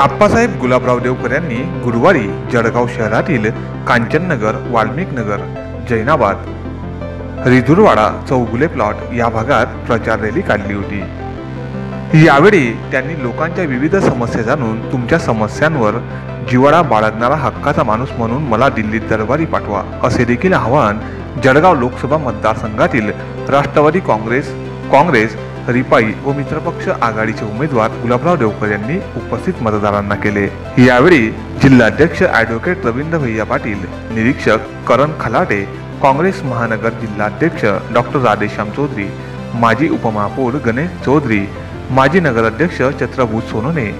आप्पासाहेब गुलाबराव देवकर यांनी गुरुवारी जळगाव शहरातील कांचननगर वाल्मिक नगर जैनाबाद रिधुरवाडा चौगुले प्लॉट या भागात प्रचार रॅली काढली होती. यावेळी त्यांनी लोकांच्या विविध समस्या जाणून तुमच्या समस्यांवर जिवाळा बाळगणारा हक्काचा माणूस म्हणून मला दिल्लीत दरबारी पाठवा असे देखील आवाहन जळगाव लोकसभा मतदारसंघातील राष्ट्रवादी काँग्रेस काँग्रेस रिपाई व मित्रपक्ष आघाडीचे उमेदवार गुलाबराव देवकर यांनी उपस्थित मतदारांना केले. यावेळी जिल्हाध्यक्ष ॲडव्होकेट रवींद्र भैया पाटील निरीक्षक करण खलाटे काँग्रेस महानगर जिल्हाध्यक्ष डॉक्टर राधेश्याम चौधरी माजी उपमहापौर गणेश चौधरी माजी नगराध्यक्ष चत्रभूत सोनोने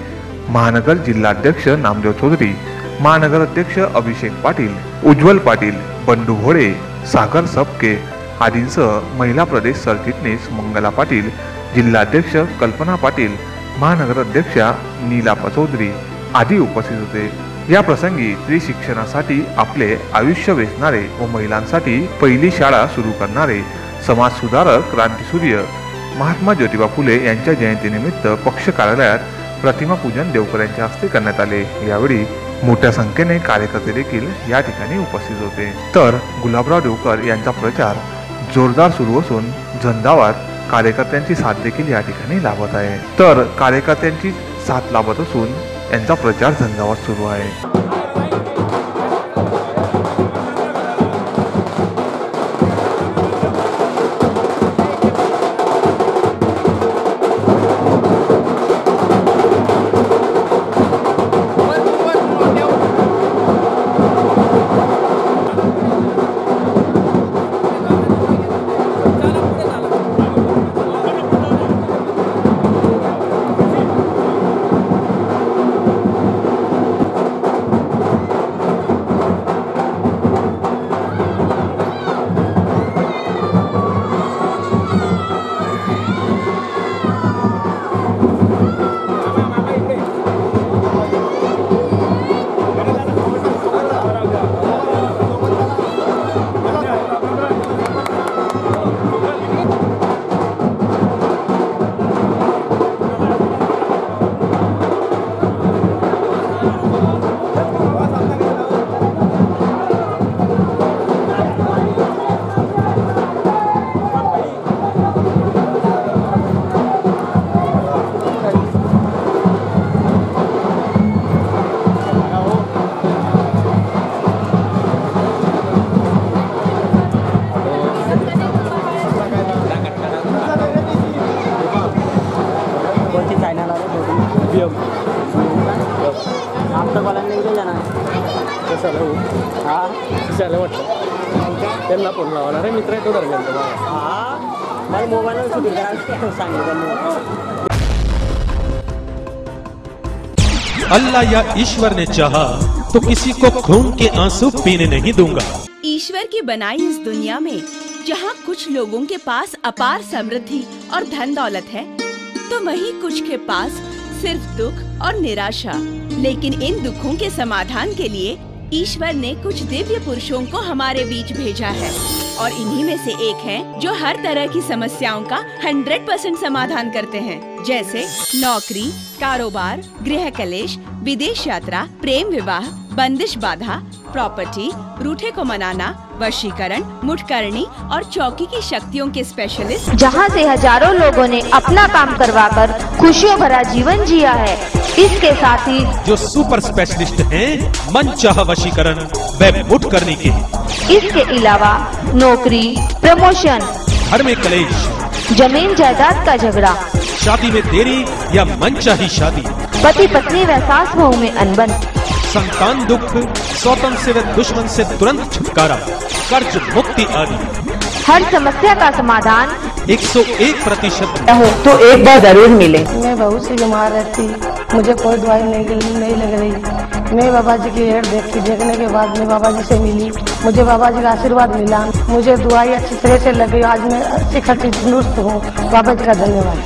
महानगर जिल्हाध्यक्ष नामदेव चौधरी महानगराध्यक्ष अभिषेक पाटील उज्ज्वल पाटील बंडू घोडे सागर सबके आदींसह महिला प्रदेश सरचिटणीस मंगला पाटील जिल्हाध्यक्ष कल्पना पाटील महानगराध्यक्षा नीला चौधरी आदी उपस्थित होते. या प्रसंगी स्त्री शिक्षणासाठी आपले आयुष्य वेचणारे व महिलांसाठी पहिली शाळा सुरू करणारे समाज सुधारक क्रांतीसूर्य महात्मा ज्योतिबा फुले यांच्या जयंतीनिमित्त पक्ष कार्यालयात प्रतिमा पूजन देवकर यांच्या हस्ते करण्यात आले. यावेळी मोठ्या संख्येने कार्यकर्ते देखील या ठिकाणी उपस्थित होते. तर गुलाबराव देवकर यांचा प्रचार जोरदार सुरू असून झंझावात कार्यकर्त्यांची साथ देखील या ठिकाणी लाभत आहे. तर कार्यकर्त्यांची साथ लाभत असून यांचा प्रचार झंझावात सुरू आहे. हो आप तो कॉलेज नहीं जाना हो? हाँ। कसं आलं वाटतं त्यांना फ़ोन लावला रे मित्र आहे तो दरम्यान तो हाँ। करा सांगितलं अल्लाह या ईश्वर ने चाहा तो किसी को खून के आँसू पीने नहीं दूँगा। ईश्वर की बनाई इस दुनिया में जहाँ कुछ लोगों के पास अपार समृद्धि और धन दौलत है तो वहीं कुछ के पास सिर्फ़ दुख और निराशा। लेकिन इन दुखों के समाधान के लिए ईश्वर ने कुछ दिव्य पुरुषों को हमारे बीच भेजा है। और इन्हीं में से एक है जो हर तरह की समस्याओं का 100 परसेंट समाधान करते हैं। जैसे नौकरी कारोबार गृह कलेश विदेश यात्रा प्रेम विवाह बंदिश बाधा प्रॉपर्टी रूठे को मनाना वशीकरण मुठकरणी और चौकी की शक्तियों के स्पेशलिस्ट जहाँ से हज़ारों लोगों ने अपना काम करवाकर खुशियों भरा जीवन जिया है इसके साथ ही जो सुपर स्पेशलिस्ट हैं मन चाह वशीकरण व मुठ करने के इसके अलावा नौकरी प्रमोशन घर में कलेश। ज़मीन जायदाद का झगड़ा। शादी में देरी या मन चाही शादी। पति पत्नी व सास बहू में अनबन। संतान दुख स्वतंत्र से व दुश्मन से तुरंत छुटकारा। कर्ज मुक्ति आदि। हर समस्या का समाधान। 101 प्रतिशत। हो तो एक बार ज़रूर मिले। मैं बहुत सी बीमार रहती मुझे कोई दवाई नहीं नहीं लग रही। मैं बाबा जी की एड देखी देखने के बाद मैं बाबा जी से मिली। मुझे बाबा जी का आशीर्वाद मिला। मुझे दुआई अच्छी तरह से लगी। आज मैं अच्छी खर्ची दुरुस्त हूँ। बाबा जी का धन्यवाद।